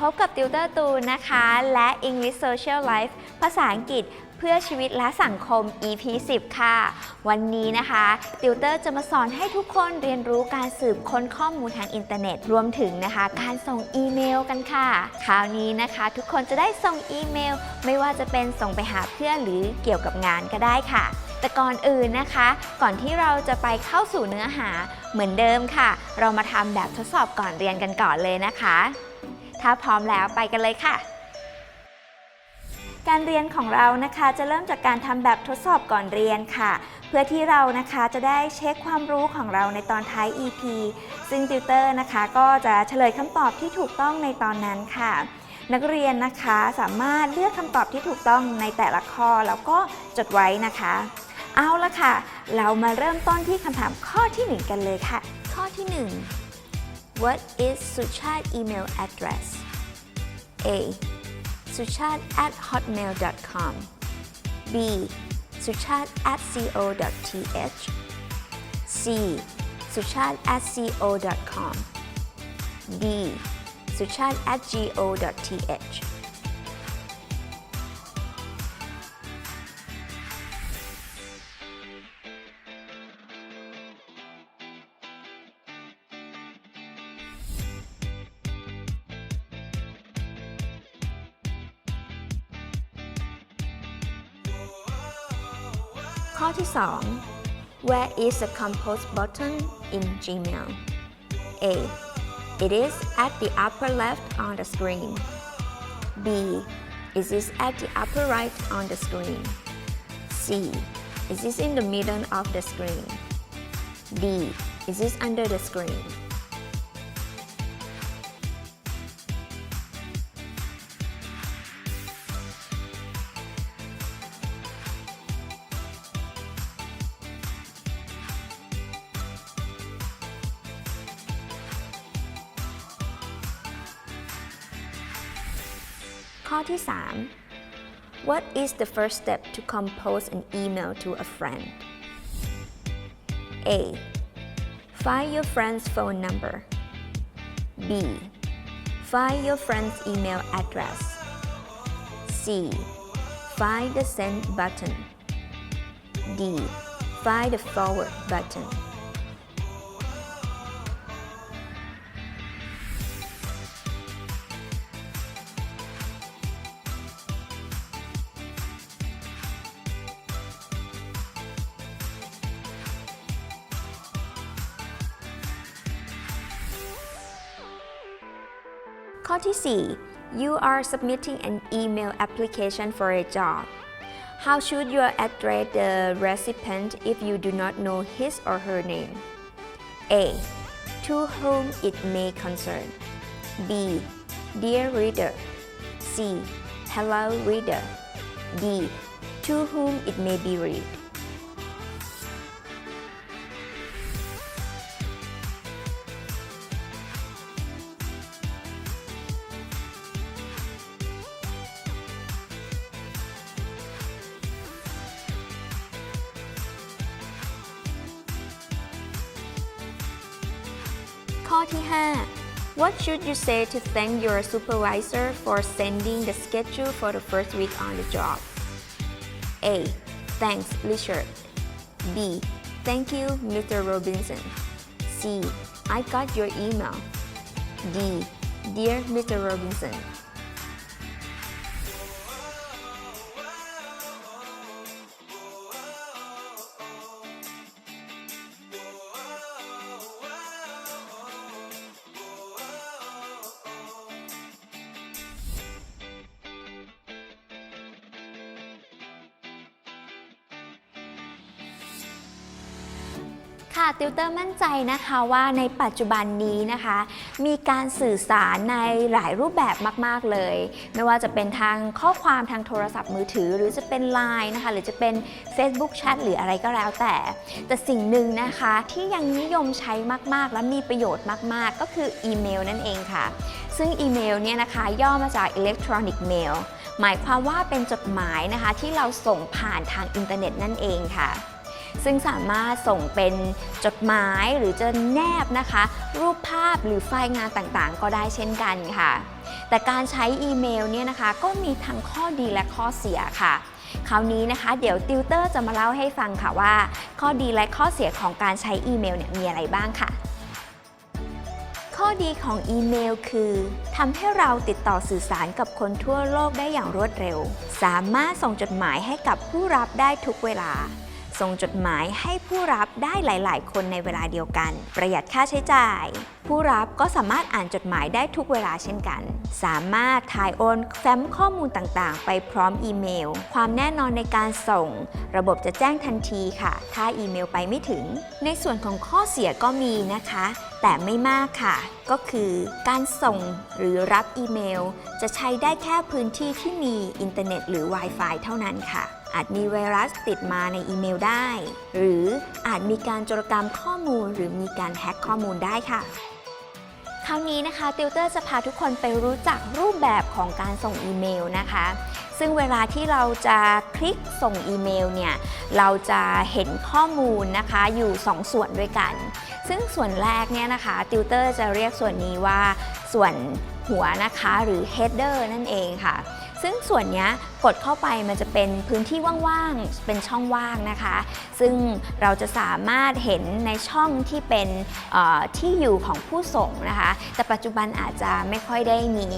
พบกับติวเตอร์ตูนนะคะ และ English Social Life ภาษาอังกฤษเพื่อชีวิตและสังคม EP 10 ค่ะ วันนี้นะคะ ติวเตอร์จะมาสอนให้ทุกคนเรียนรู้การสืบค้นข้อมูลทางอินเทอร์เน็ต รวมถึงนะคะ การส่งอีเมลกันค่ะ คราวนี้นะคะ ทุกคนจะได้ส่งอีเมล ไม่ว่าจะเป็นส่งไปหาเพื่อนหรือเกี่ยวกับงานก็ได้ค่ะ แต่ก่อนอื่นนะคะ ก่อนที่เราจะไปเข้าสู่เนื้อหาเหมือนเดิมค่ะ เรามาทำแบบทดสอบก่อนเรียนกันก่อนเลยนะคะ ถ้าพร้อมแล้วไปกันเลยค่ะ การเรียนของเรานะคะจะเริ่มจากการทำแบบทดสอบก่อนเรียนค่ะ เพื่อที่เรานะคะจะได้เช็คความรู้ของเราในตอนท้าย EP ซึ่งติวเตอร์นะคะก็จะเฉลยคำตอบที่ถูกต้องในตอนนั้นค่ะนักเรียนนะคะสามารถเลือกคำตอบที่ถูกต้องในแต่ละข้อแล้วก็จดไว้นะคะ เอาละค่ะ เรามาเริ่มต้นที่คำถามข้อที่ 1 กันเลยค่ะ ข้อที่ 1 What is Suchat email address? A. Suchat at hotmail.com B. Suchat at co.th C. Suchat at co.com D. Suchat at go.th song. Where is the compose button in Gmail? A. It is at the upper left on the screen. B. Is this at the upper right on the screen. C. Is this in the middle of the screen. D. Is this under the screen. ข้อที่ 3 What is the first step to compose an email to a friend A Find your friend's phone number B Find your friend's email address C Find the send button D Find the forward button ที่ 4 You are submitting an email application for a job. How should you address the recipient if you do not know his or her name? A. To whom it may concern. B. Dear reader. C. Hello reader. D. To whom it may be read. ข้อที่ 5 What should you say to thank your supervisor for sending the schedule for the first week on the job? A. Thanks, Richard. B. Thank you, Mr. Robinson. C. I got your email. D. Dear Mr. Robinson. ติวเตอร์มั่นใจนะคะว่าในปัจจุบันนี้นะคะ มีการสื่อสารในหลายรูปแบบมาก ๆ เลย ไม่ว่าจะเป็นทางข้อความทางโทรศัพท์มือถือ หรือจะเป็น Line นะคะ หรือจะเป็น Facebook Chat หรืออะไรก็แล้วแต่ แต่สิ่งหนึ่งนะคะที่ยังนิยมใช้มาก ๆ และมีประโยชน์มาก ๆ ก็คืออีเมลนั่นเองค่ะ ซึ่งอีเมลเนี่ยนะคะย่อมาจาก Electronic Mail หมายความว่าเป็นจดหมายนะคะที่เราส่งผ่านทางอินเทอร์เน็ตนั่นเองค่ะ ซึ่งสามารถส่งเป็นจดหมายหรือจะแนบนะคะ รูปภาพหรือไฟล์งานต่างๆ ก็ได้เช่นกันค่ะ แต่การใช้อีเมลเนี่ยนะคะ ก็มีทั้งข้อดีและข้อเสียค่ะ คราวนี้นะคะ เดี๋ยวติวเตอร์จะมาเล่าให้ฟังค่ะว่า ข้อดีและข้อเสียของการใช้อีเมลเนี่ยมีอะไรบ้างค่ะ ข้อดีของอีเมลคือทำให้เราติดต่อสื่อสารกับคนทั่วโลกได้อย่างรวดเร็ว สามารถส่งจดหมายให้กับผู้รับได้ทุกเวลา ส่งจดหมายให้ผู้รับได้หลาย ๆ คนในเวลาเดียวกัน ประหยัดค่าใช้จ่าย ผู้รับก็สามารถอ่านจดหมายได้ทุกเวลาเช่นกัน สามารถถ่ายโอนแฟ้มข้อมูลต่าง ๆ ไปพร้อมอีเมล ความแน่นอนในการส่ง ระบบจะแจ้งทันทีค่ะ ถ้าอีเมลไปไม่ถึง ในส่วนของข้อเสียก็มีนะคะ แต่ไม่มากค่ะ ก็คือการส่งหรือรับอีเมล จะใช้ได้แค่พื้นที่ที่มีอินเทอร์เน็ต หรือ Wi-Fi เท่านั้นค่ะ อาจมีไวรัสติดมาในอีเมลได้ หรืออาจมีการโจรกรรมข้อมูล หรือมีการแฮ็กข้อมูลได้ค่ะคราวนี้นะคะติวเตอร์จะพาทุกคนไปรู้จักรูปแบบของการส่งอีเมลนะคะ ซึ่งเวลาที่เราจะคลิกส่งอีเมลเนี่ยเราจะเห็นข้อมูลนะคะอยู่ 2ส่วนด้วยกัน ซึ่งส่วนแรกเนี่ยนะคะติวเตอร์จะเรียกส่วนนี้ว่าส่วนหัวนะคะหรือ header นั่นเองค่ะ ซึ่งส่วนนี้กดเข้าไปมันจะเป็นพื้นที่ว่างๆ เป็นช่องว่างนะคะ ซึ่งเราจะสามารถเห็นในช่องที่เป็นที่อยู่ของผู้ส่งนะคะ แต่ปัจจุบันอาจจะไม่ค่อยได้มี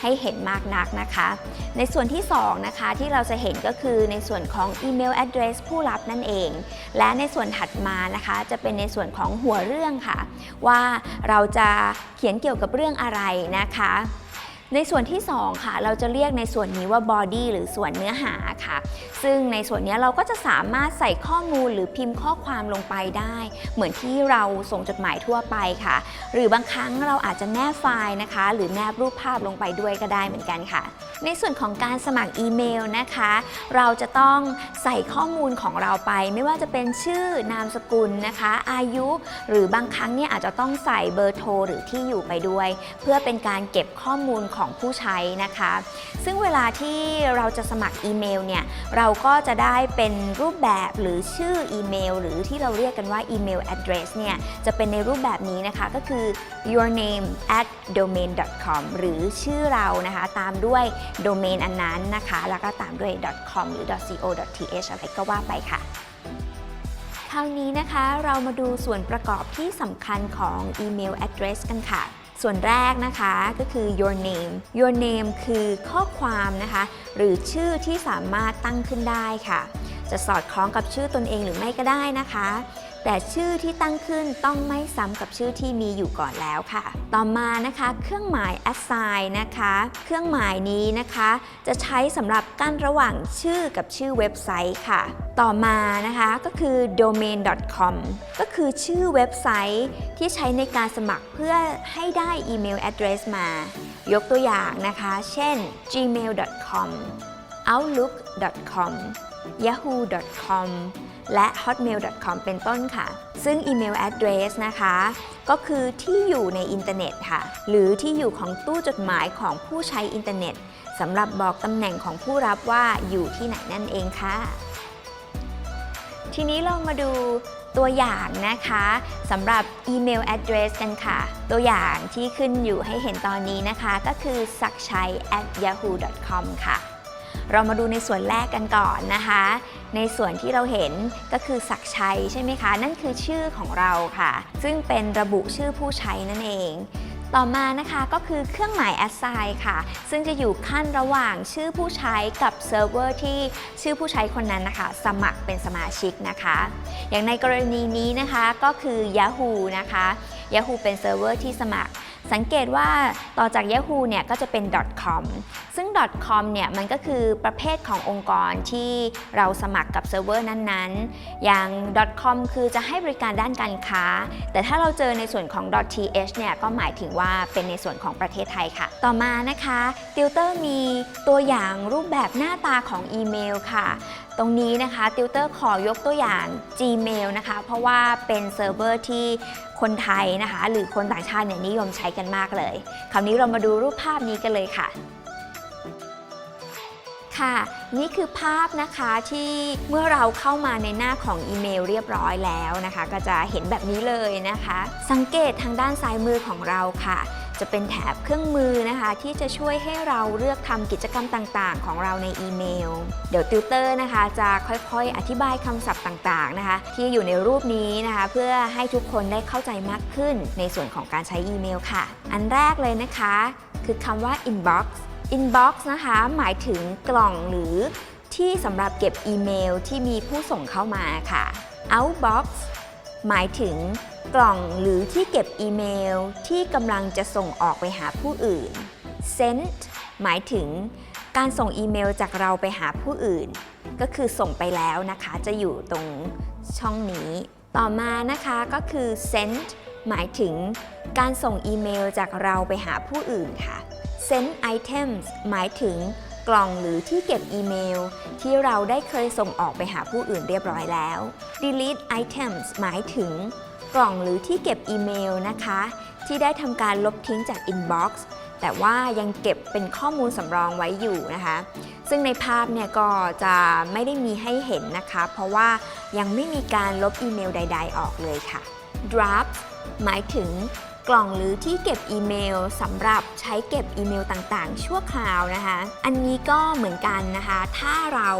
ให้เห็นมากนักนะคะ ในส่วนที่2นะคะที่เราจะเห็นก็คือในส่วนของอีเมล address ผู้รับนั่นเอง และในส่วนถัดมานะคะจะเป็นในส่วนของหัวเรื่องค่ะ ว่าเราจะเขียนเกี่ยวกับเรื่องอะไรนะคะ ในส่วนที่ 2 ค่ะ เราจะเรียกในส่วนนี้ว่า body หรือส่วนเนื้อหาค่ะ ซึ่งในส่วนนี้เราก็จะสามารถใส่ข้อมูลหรือพิมพ์ข้อความลงไปได้ เหมือนที่เราส่งจดหมายทั่วไปค่ะ หรือบางครั้งเราอาจจะแนบไฟล์นะคะ หรือแนบรูปภาพลงไปด้วยก็ได้เหมือนกันค่ะ ในส่วนของการสมัครอีเมลนะคะ เราจะต้องใส่ข้อมูลของเราไป ไม่ว่าจะเป็นชื่อนามสกุลนะคะ อายุ หรือบางครั้งเนี่ยอาจจะต้องใส่เบอร์โทรหรือที่อยู่ไปด้วย เพื่อเป็นการเก็บข้อมูลของผู้ใช้นะคะ ซึ่งเวลาที่เราจะสมัครอีเมลเนี่ยเราก็จะได้เป็นรูปแบบหรือชื่ออีเมล หรือที่เราเรียกกันว่าอีเมล address เนี่ยจะเป็นในรูปแบบนี้นะคะก็คือ your name at domain com หรือชื่อเรานะคะตามด้วยโดเมนอันนั้นนะคะ แล้วก็ตามด้วย .com หรือ .co .th อะไรก็ว่าไปค่ะคราวนี้นะคะเรามาดูส่วนประกอบที่สำคัญของอีเมล address กันค่ะ ส่วนแรกนะคะก็คือ your name your name คือข้อความนะคะ หรือชื่อที่สามารถตั้งขึ้นได้ค่ะ จะสอดคล้องกับชื่อตนเองหรือไม่ก็ได้นะคะ แต่ชื่อที่ตั้งขึ้นต้องไม่ซ้ำกับชื่อที่มีอยู่ก่อนแล้วค่ะ ต่อมานะคะ เครื่องหมาย assign นะคะ เครื่องหมายนี้นะคะ จะใช้สำหรับกั้นระหว่างชื่อกับชื่อเว็บไซต์ค่ะ ต่อมานะคะก็คือ domain.com ก็คือชื่อเว็บไซต์ที่ใช้ในการสมัครเพื่อให้ได้อีเมล address มา ยกตัวอย่างนะคะ เช่น gmail.com outlook.com yahoo.com และ hotmail.com เป็นต้นค่ะ ซึ่งอีเมล address นะคะ ก็คือที่อยู่ในอินเทอร์เน็ตค่ะ หรือที่อยู่ของตู้จดหมายของผู้ใช้อินเทอร์เน็ตสำหรับบอกตำแหน่งของผู้รับว่าอยู่ที่ไหนนั่นเองค่ะ ทีนี้เรามาดูตัวอย่างนะคะสำหรับอีเมล address กันค่ะ ตัวอย่างที่ขึ้นอยู่ให้เห็นตอนนี้นะคะ ก็คือสักชัย at yahoo.com ค่ะ เรามาดูในส่วนแรกกันก่อนนะคะ ในส่วนที่เราเห็นก็คือศักชัยใช่ไหมคะ นั่นคือชื่อของเราค่ะ ซึ่งเป็นระบุชื่อผู้ใช้นั่นเอง ต่อมานะคะก็คือเครื่องหมาย assign ค่ะ ซึ่งจะอยู่ขั้นระหว่างชื่อผู้ใช้กับเซิร์ฟเวอร์ที่ชื่อผู้ใช้คนนั้นนะคะ สมัครเป็นสมาชิกนะคะ อย่างในกรณีนี้นะคะก็คือ Yahoo นะคะ Yahoo เป็นเซิร์ฟเวอร์ที่สมัคร สังเกตว่าต่อจาก Yahoo เนี่ยก็จะเป็น .com ซึ่งซึ่ง .com เนี่ยมันก็คือประเภทขององค์กรที่เราสมัครกับเซิร์ฟเวอร์นั้นๆ อย่าง .com คือจะให้บริการด้านการค้า แต่ถ้าเราเจอในส่วนของ .th เนี่ยก็หมายถึงว่าเป็นในส่วนของประเทศไทยค่ะ ต่อมานะคะติวเตอร์มีตัวอย่างรูปแบบหน้าตาของอีเมลค่ะ ตรงนี้นะคะติวเตอร์ขอยกตัวอย่าง Gmail นะคะ เพราะว่าเป็นเซิร์ฟเวอร์ที่ คนไทยนะคะ หรือคนต่างชาติเนี่ยนิยมใช้กันมากเลย คราวนี้เรามาดูรูปภาพนี้กันเลยค่ะค่ะนี่คือภาพนะคะที่เมื่อเราเข้ามาในหน้าของอีเมลเรียบร้อยแล้วนะคะ ก็จะเห็นแบบนี้เลยนะคะ สังเกตทางด้านซ้ายมือของเราค่ะ จะเป็นแถบเครื่องมือนะคะ ที่จะช่วยให้เราเลือกทำกิจกรรมต่างๆ ของเราในอีเมล เดี๋ยวติวเตอร์นะคะจะค่อยๆ อธิบายคำศัพท์ต่างๆนะคะ ที่อยู่ในรูปนี้นะคะ เพื่อให้ทุกคนได้เข้าใจมากขึ้นในส่วนของการใช้อีเมลค่ะ อันแรกเลยนะคะ คือคำว่า inbox inbox นะคะ หมายถึงกล่องหรือที่สำหรับเก็บอีเมลที่มีผู้ส่งเข้ามาค่ะ outbox หมายถึง กล่องหรือที่เก็บอีเมลที่กำลังจะส่งออกไปหาผู้อื่น sent หมายถึงการส่งอีเมลจากเราไปหาผู้อื่น ก็คือส่งไปแล้วนะคะจะอยู่ตรงช่องนี้ ต่อมานะคะก็คือ send หมายถึงการส่งอีเมลจากเราไปหาผู้อื่นค่ะ send items หมายถึงกล่องหรือที่เก็บอีเมล ที่เราได้เคยส่งออกไปหาผู้อื่นเรียบร้อยแล้ว delete items หมายถึง กล่องหรือที่เก็บอีเมลนะคะ ที่ได้ทำการลบทิ้งจาก inbox แต่ว่ายังเก็บเป็นข้อมูลสำรองไว้อยู่นะคะ ซึ่งในภาพเนี่ยก็จะไม่ได้มีให้เห็นนะคะ เพราะว่ายังไม่มีการลบอีเมลใด ๆ ออกเลยค่ะ draft หมายถึงกล่องหรือที่เก็บอีเมลสำหรับใช้เก็บอีเมลต่างๆ ชั่วคราวนะคะ อันนี้ก็เหมือนกันนะคะ ถ้าเรา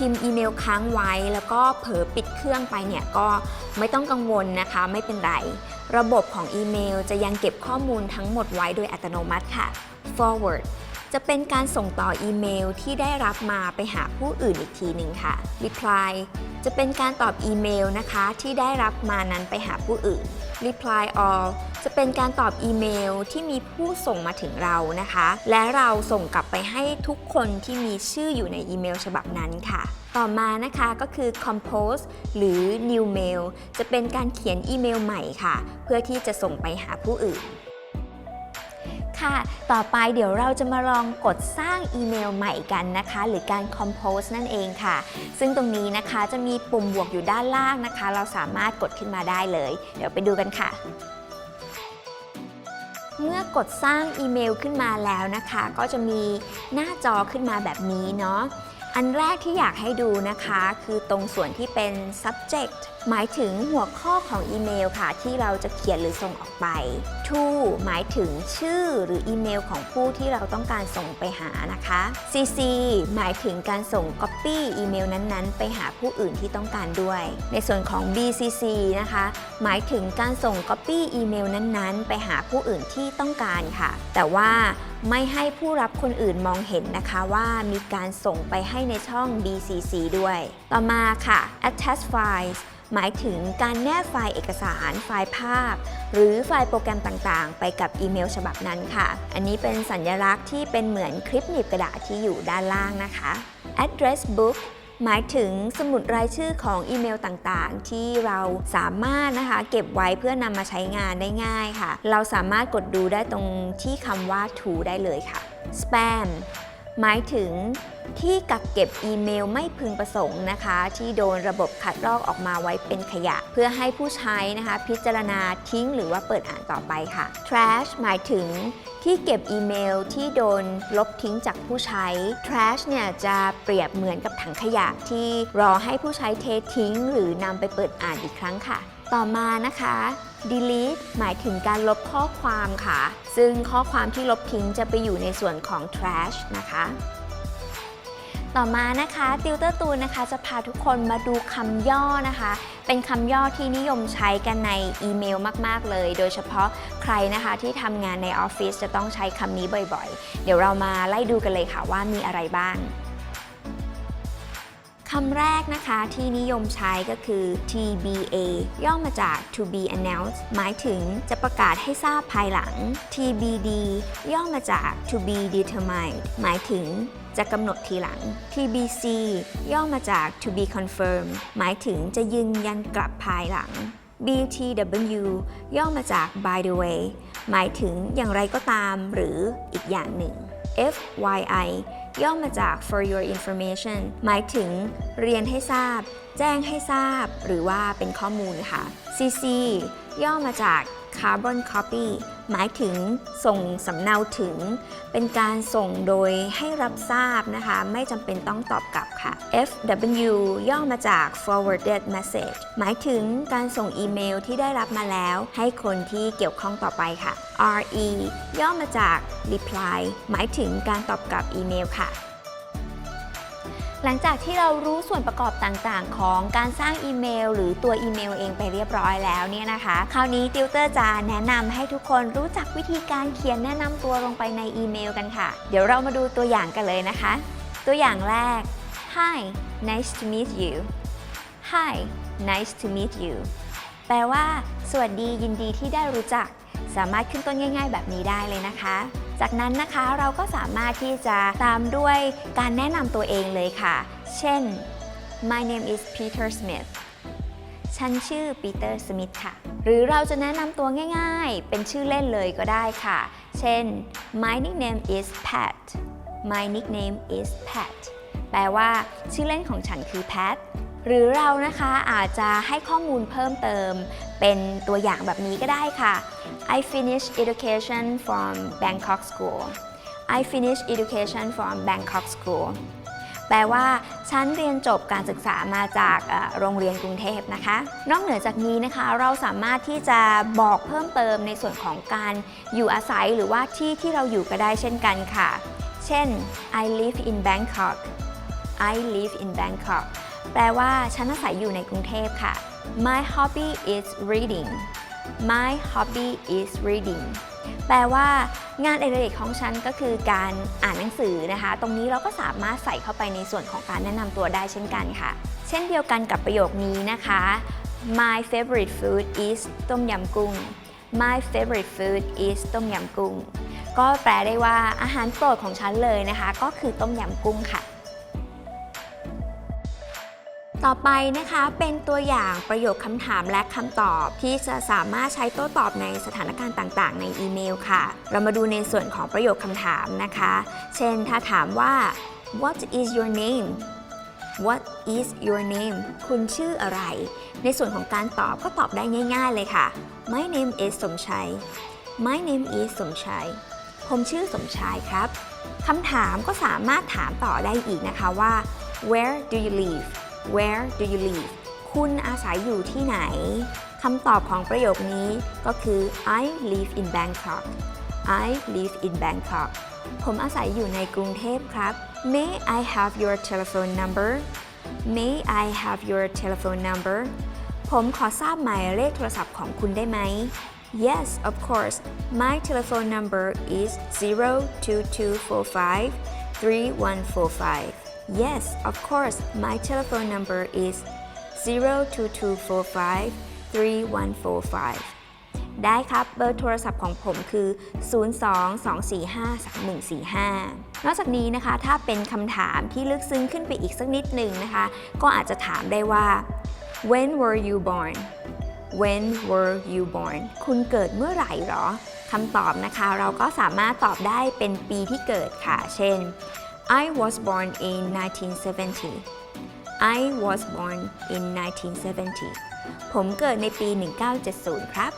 พิมพ์อีเมลค้างไว้ แล้วก็เผลอปิดเครื่องไปเนี่ยก็ไม่ต้องกังวลนะคะ ไม่เป็นไร ระบบของอีเมลจะยังเก็บข้อมูลทั้งหมดไว้โดยอัตโนมัติค่ะ forward จะเป็นการส่งต่ออีเมลที่ได้รับมาไปหาผู้อื่นอีกทีหนึ่งค่ะ reply จะเป็นการตอบอีเมลนะคะที่ได้รับมานั้นไปหาผู้อื่น reply all จะเป็นการตอบอีเมลที่มีผู้ส่งมาถึงเรานะคะ และเราส่งกลับไปให้ทุกคนที่มีชื่ออยู่ในอีเมลฉบับนั้นค่ะ ต่อมานะคะก็คือ compose หรือ new mail จะเป็นการเขียนอีเมลใหม่ค่ะ เพื่อที่จะส่งไปหาผู้อื่น ค่ะ ต่อไปเดี๋ยวเราจะมาลองกดสร้างอีเมลใหม่กันนะคะ หรือการ compose นั่นเองค่ะ ซึ่งตรงนี้นะคะจะมีปุ่มบวกอยู่ด้านล่างนะคะ เราสามารถกดขึ้นมาได้เลย เดี๋ยวไปดูกันค่ะ เมื่อกดสร้างอีเมลขึ้นมาแล้วนะคะ ก็จะมีหน้าจอขึ้นมาแบบนี้เนาะ อันแรกที่อยากให้ดูนะคะ คือตรงส่วนที่เป็น subject หมายถึงหัวข้อของอีเมลค่ะ ที่เราจะเขียนหรือส่งออกไป to หมายถึงชื่อหรืออีเมลของผู้ที่เราต้องการส่งไปหานะคะ cc หมายถึงการส่ง copy อีเมลนั้นๆ ไปหาผู้อื่นที่ต้องการด้วย ในส่วนของ bcc นะคะ หมายถึงการส่ง copy อีเมลนั้นๆ ไปหาผู้อื่นที่ต้องการค่ะ แต่ว่า ไม่ให้ผู้รับคนอื่นมองเห็นนะคะว่ามีการส่งไปให้ในช่อง BCC ด้วย ต่อมาค่ะ attach files หมายถึงการแนบไฟล์เอกสาร ไฟล์ภาพ หรือไฟล์โปรแกรมต่างๆ ไปกับอีเมลฉบับนั้นค่ะ อันนี้เป็นสัญลักษณ์ที่เป็นเหมือนคลิปหนีบกระดาษที่อยู่ด้านล่างนะคะ address book หมายถึงสมุดรายชื่อของอีเมลต่างๆ ที่เราสามารถนะคะเก็บไว้เพื่อนำมาใช้งานได้ง่ายค่ะ เราสามารถกดดูได้ตรงที่คำว่า to ได้เลยค่ะ spam หมายถึง ที่กักเก็บอีเมลไม่พึงประสงค์นะคะ ที่โดนระบบคัดลอกออกมาไว้เป็นขยะ เพื่อให้ผู้ใช้นะคะ พิจารณาทิ้งหรือว่าเปิดอ่านต่อไปค่ะ trash หมายถึงที่เก็บอีเมลที่โดนลบทิ้งจากผู้ใช้ trash เนี่ยจะเปรียบเหมือนกับถังขยะที่รอให้ผู้ใช้เททิ้ง หรือนำไปเปิดอ่านอีกครั้งค่ะ ต่อมานะคะ delete หมายถึงการลบข้อความค่ะ ซึ่งข้อความที่ลบทิ้งจะไปอยู่ในส่วนของ trash นะคะ ต่อมานะคะติวเตอร์ตูนนะคะจะพาทุกคนมาดูคำย่อนะคะ เป็นคำย่อที่นิยมใช้กันในอีเมลมาก ๆ เลย โดยเฉพาะใครนะคะที่ทำงานในออฟฟิศจะต้องใช้คำนี้บ่อยๆ เดี๋ยวเรามาไล่ดูกันเลยค่ะว่ามีอะไรบ้าง คำแรกนะคะที่นิยมใช้ก็คือ TBA ย่อมาจาก to be announced หมายถึงจะประกาศให้ทราบภายหลัง TBD ย่อมาจาก to be determined หมายถึงจะกำหนดทีหลัง TBC ย่อมาจาก to be confirmed หมายถึงจะยืนยันกลับภายหลัง BTW ย่อมาจาก by the way หมายถึงอย่างไรก็ตามหรืออีกอย่างหนึ่ง FYI ย่อมาจาก for your information หมายถึงเรียนให้ทราบ แจ้งให้ทราบ หรือว่าเป็นข้อมูลค่ะ CC ย่อมาจาก carbon copy หมายถึงส่งสำเนาถึง เป็นการส่งโดยให้รับทราบนะคะ ไม่จำเป็นต้องตอบกลับค่ะ FW ย่อมาจาก forwarded message หมายถึงการส่งอีเมลที่ได้รับมาแล้ว ให้คนที่เกี่ยวข้องต่อไปค่ะ RE ย่อมาจาก reply หมายถึงการตอบกลับอีเมลค่ะ หลังจากที่เรารู้ส่วนประกอบต่างๆ ของการสร้างอีเมล หรือตัวอีเมลเองไปเรียบร้อยแล้วเนี่ยนะคะ คราวนี้ติวเตอร์จะแนะนำให้ทุกคนรู้จักวิธีการเขียนแนะนำตัวลงไปในอีเมลกันค่ะ เดี๋ยวเรามาดูตัวอย่างกันเลยนะคะ ตัวอย่างแรก Hi nice to meet you Hi nice to meet you แปลว่า สวัสดียินดีที่ได้รู้จัก สามารถขึ้นต้นง่าย ๆ แบบนี้ได้เลยนะคะ จากนั้นนะคะเราก็สามารถที่จะตามด้วยการแนะนำตัวเองเลยค่ะ เช่น My name is Peter Smith ฉันชื่อปีเตอร์สมิธค่ะ หรือเราจะแนะนำตัวง่ายๆ เป็นชื่อเล่นเลยก็ได้ค่ะ เช่น My nickname is Pat My nickname is Pat แปลว่าชื่อเล่นของฉันคือ Pat หรือเรานะคะอาจจะให้ข้อมูลเพิ่มเติม เป็นตัวอย่างแบบนี้ก็ได้ค่ะ I finished education from Bangkok School I finished education from Bangkok School แปลว่าฉันเรียนจบการศึกษามาจากโรงเรียนกรุงเทพนะคะ นอกเหนือจากนี้นะคะเราสามารถที่จะบอกเพิ่มเติมในส่วนของการอยู่อาศัยหรือว่าที่ที่เราอยู่ก็ได้เช่นกันค่ะ เช่น I live in Bangkok I live in Bangkok แปลว่าฉันอาศัยอยู่ในกรุงเทพค่ะ My hobby is reading My hobby is reading แปลว่างานอดิเรกของฉันก็คือการอ่านหนังสือนะคะ ตรงนี้เราก็สามารถใส่เข้าไปในส่วนของการแนะนำตัวได้เช่นกันค่ะ เช่นเดียวกันกับประโยคนี้นะคะ My favorite food is ต้มยำกุ้ง My favorite food is ต้มยำกุ้ง ก็แปลได้ว่าอาหารโปรดของฉันเลยนะคะ ก็คือต้มยำกุ้งค่ะ ต่อไปนะคะเป็นตัวอย่างประโยคคำถามและคำตอบ ที่จะสามารถใช้โต้ตอบในสถานการณ์ต่างๆ ในอีเมลค่ะ เรามาดูในส่วนของประโยคคำถามนะคะ เช่นถ้าถามว่า what is your name what is your name คุณชื่ออะไร ในส่วนของการตอบก็ตอบได้ง่าย ๆเลยค่ะ my name is สมชัย my name is สมชัย ผมชื่อสมชายครับคำถามก็สามารถถามต่อได้อีกนะคะว่า where do you live where do you live คุณอาศัยอยู่ที่ไหนคำตอบของประโยคนี้ก็คือ I live in Bangkok I live in Bangkok ผมอาศัยอยู่ในกรุงเทพครับ May I have your telephone number May I have your telephone number ผมขอทราบหมายเลขโทรศัพท์ของคุณได้ไหม Yes of course my telephone number is 02245 3145 Yes of course my telephone number is 02245 3145 ได้ครับ เบอร์โทรศัพท์ของผมคือ 02-245-3145 นอกจากนี้นะคะ ถ้าเป็นคำถามที่ลึกซึ้งขึ้นไปอีกสักนิดหนึ่งนะคะ ก็อาจจะถามได้ว่า when were you born when were you born คุณเกิดเมื่อไหร่หรอคำตอบนะคะ เราก็สามารถตอบได้เป็นปีที่เกิดค่ะ เช่น I was born in 1970 I was born in 1970 ผมเกิดในปี 1970 ครับ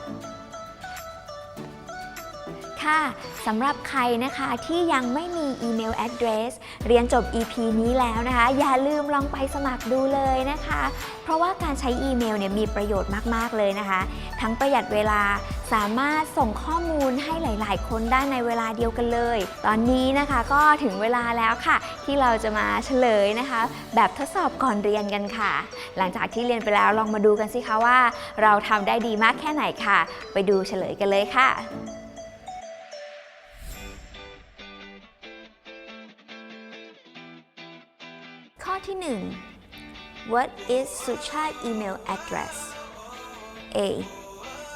ค่ะสำหรับใครนะคะที่ยังไม่มีอีเมล address เรียนจบ EP นี้แล้วนะคะ อย่าลืมลองไปสมัครดูเลยนะคะ เพราะว่าการใช้อีเมลเนี่ยมีประโยชน์มาก ๆ เลยนะคะ ทั้งประหยัดเวลาสามารถส่งข้อมูลให้หลาย ๆ คนได้ในเวลาเดียวกันเลย ตอนนี้นะคะก็ถึงเวลาแล้วค่ะ ที่เราจะมาเฉลยนะคะ แบบทดสอบก่อนเรียนกันค่ะ หลังจากที่เรียนไปแล้วลองมาดูกันสิคะว่า เราทำได้ดีมากแค่ไหนค่ะ ไปดูเฉลยกันเลยค่ะ ที่ 1 What is Suchat email address? A.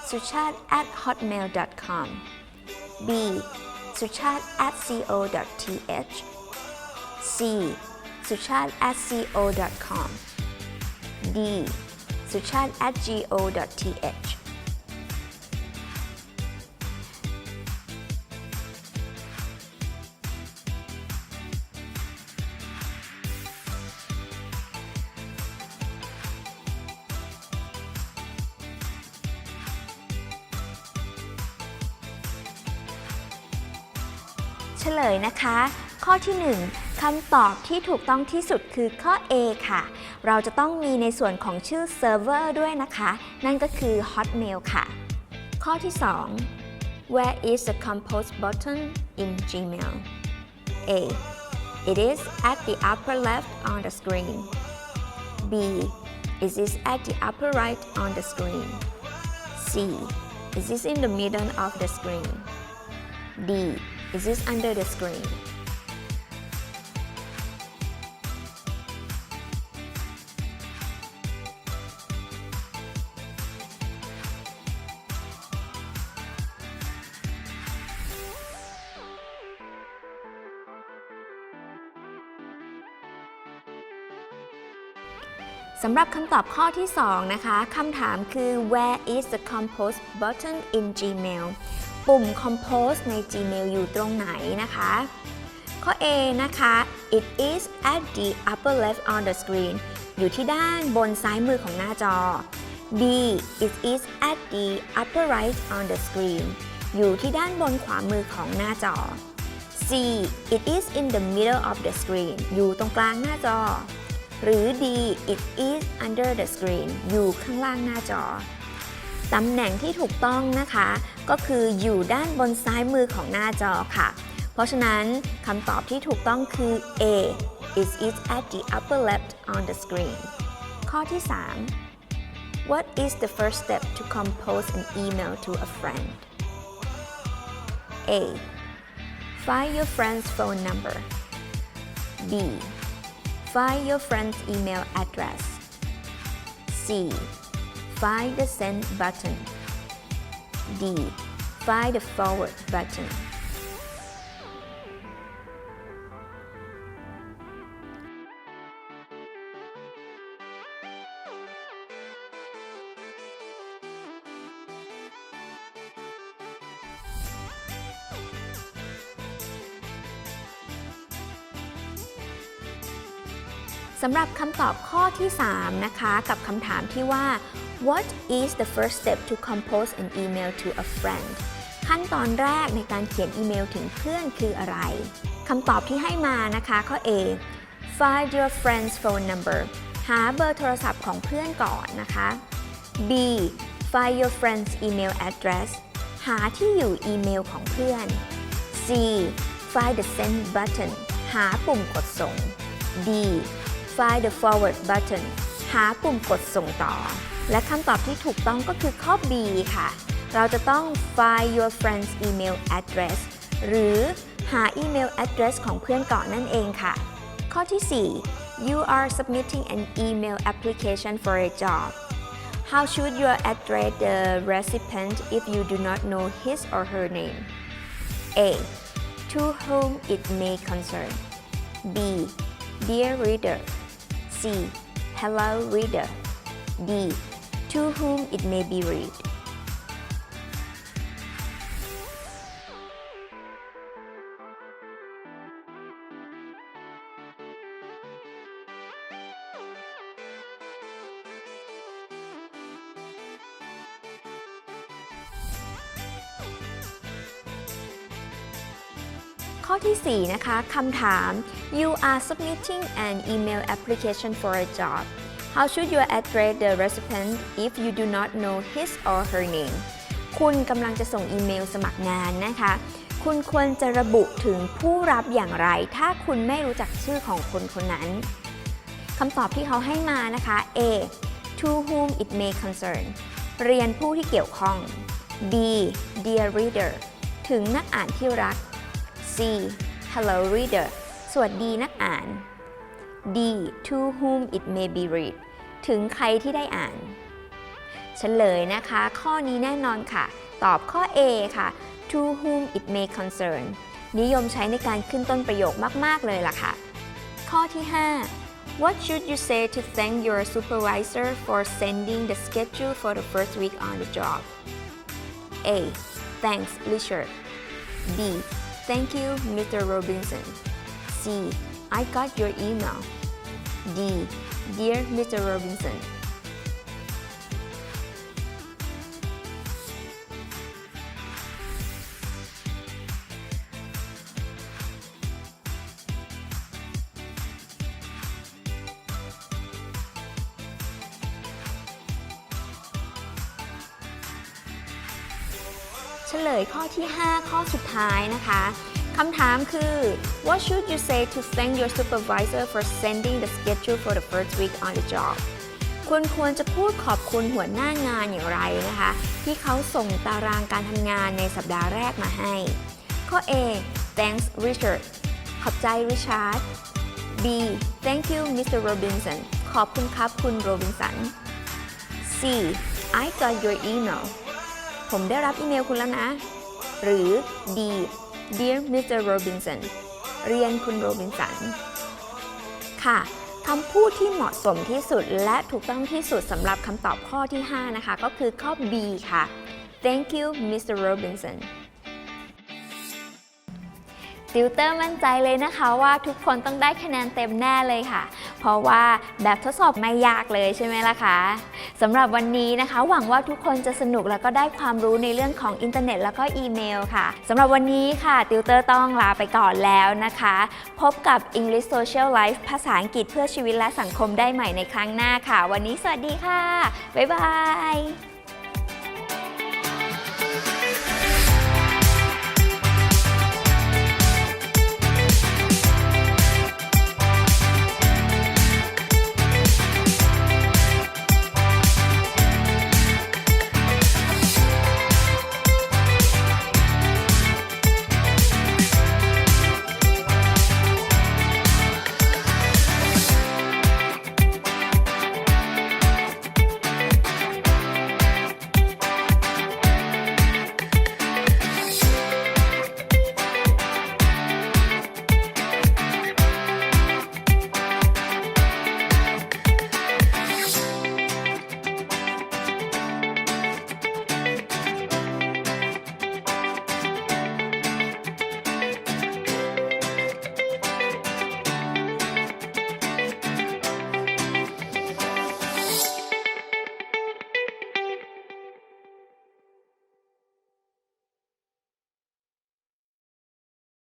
Suchat at hotmail.com B. Suchat at co.th C. Suchat at co.com D. Suchat at go.th เลยนะคะ ข้อที่ 1คำตอบที่ถูกต้องที่สุดคือข้อ A ค่ะ เราจะต้องมีในส่วนของชื่อเซิร์ฟเวอร์ด้วยนะคะ นั่นก็คือ Hotmail ค่ะ ข้อที่ 2 Where is the compose button in Gmail A It is at the upper left on the screen B It is at the upper right on the screen C Is this in the middle of the screen D Is this under the screen สำหรับคำตอบข้อที่ 2 นะคะ คำถามคือ where is the compose button in Gmail ปุ่ม compose ใน Gmail อยู่ตรงไหนนะคะ ข้อ A นะคะ it is at the upper left on the screen อยู่ที่ด้านบนซ้ายมือของหน้าจอ B it is at the upper right on the screen อยู่ที่ด้านบนขวามือของหน้าจอ C it is in the middle of the screen อยู่ตรงกลางหน้าจอ หรือ D it is under the screen อยู่ข้างล่างหน้าจอ ตำแหน่งที่ถูกต้องนะคะ ก็คืออยู่ด้านบนซ้ายมือของหน้าจอค่ะ เพราะฉะนั้นคำตอบที่ถูกต้องคือ A it is at the upper left on the screen ข้อที่ 3 What is the first step to compose an email to a friend A Find your friend's phone number B Find your friend's email address. C. Find the send button. D. Find the forward button. ำหรับคำตอบข้อที่ 3 นะคะ กับคำถามที่ว่า What is the first step to compose an email to a friend ขั้นตอนแรกในการเขียนอีเมลถึงเพื่อนคืออะไรคำตอบที่ให้มานะคะข้อ A Find your friend's phone number หาเบอร์โทรศัพท์ของเพื่อนก่อนนะคะ B Find your friend's email address หาที่อยู่อีเมลของเพื่อน C Find the send button หาปุ่มกดส่ง D Find the forward button หาปุ่มกดส่งต่อ และคำตอบที่ถูกต้องก็คือข้อ B ค่ะ เราจะต้อง find your friend's email address หรือหาอีเมล address ของเพื่อนก่อนนั่นเองค่ะ ข้อที่ 4 you are submitting an email application for a job how should you address the recipient if you do not know his or her name A to whom it may concern B dear reader C. Hello reader. D. To whom it may be read. ที่4นะคะคำถาม you are submitting an email application for a job how should you address the recipient if you do not know his or her name คุณกำลังจะส่งอีเมลสมัครงานนะคะ คุณควรจะระบุถึงผู้รับอย่างไร ถ้าคุณไม่รู้จักชื่อของคนคนนั้นคำตอบที่เขาให้มานะคะ A to whom it may concern เรียนผู้ที่เกี่ยวข้อง B dear reader ถึงนักอ่านที่รัก C hello reader สวัสดีนักอ่าน D to whom it may be read ถึงใครที่ได้อ่านเฉลยนะคะ ข้อนี้แน่นอนค่ะ ตอบข้อ A ค่ะ to whom it may concern นิยมใช้ในการขึ้นต้นประโยคมาก ๆ เลยล่ะค่ะ ข้อที่ 5 What should you say to thank your supervisor for sending the schedule for the first week on the job A Thanks Richard B Thank you Mr. Robinson C I got your email D Dear Mr. Robinson เฉลยข้อที่ 5 ข้อสุดท้ายนะคะคำถามคือ What should you say to thank your supervisor for sending the schedule for the first week on the job คุณควรจะพูดขอบคุณหัวหน้างานอย่างไรนะคะ ที่เขาส่งตารางการทำงานในสัปดาห์แรกมาให้ ข้อ A Thanks Richard ขอบใจ Richard B Thank you Mr. Robinson ขอบคุณครับคุณโรบินสัน C I got your email ผมได้รับอีเมลคุณแล้วนะ หรือ D Dear Mr. Robinson เรียนคุณโรบินสัน ค่ะคำพูดที่เหมาะสมที่สุดและถูกต้องที่สุดสำหรับคำตอบข้อที่ 5 นะคะ ก็คือข้อ B ค่ะ Thank you Mr. Robinson ติวเตอร์มั่นใจเลยนะคะว่าทุกคนต้องได้คะแนนเต็มแน่เลยค่ะ เพราะว่าแบบทดสอบไม่ยากเลยใช่ไหมล่ะคะ สำหรับวันนี้นะคะ หวังว่าทุกคนจะสนุกแล้วก็ได้ความรู้ในเรื่องของอินเทอร์เน็ต แล้วก็อีเมลค่ะสำหรับวันนี้ค่ะติวเตอร์ต้องลาไปก่อนแล้วนะคะ พบกับ English Social Life ภาษาอังกฤษเพื่อชีวิตและสังคมได้ใหม่ในครั้งหน้าค่ะ วันนี้สวัสดีค่ะ บ๊ายบาย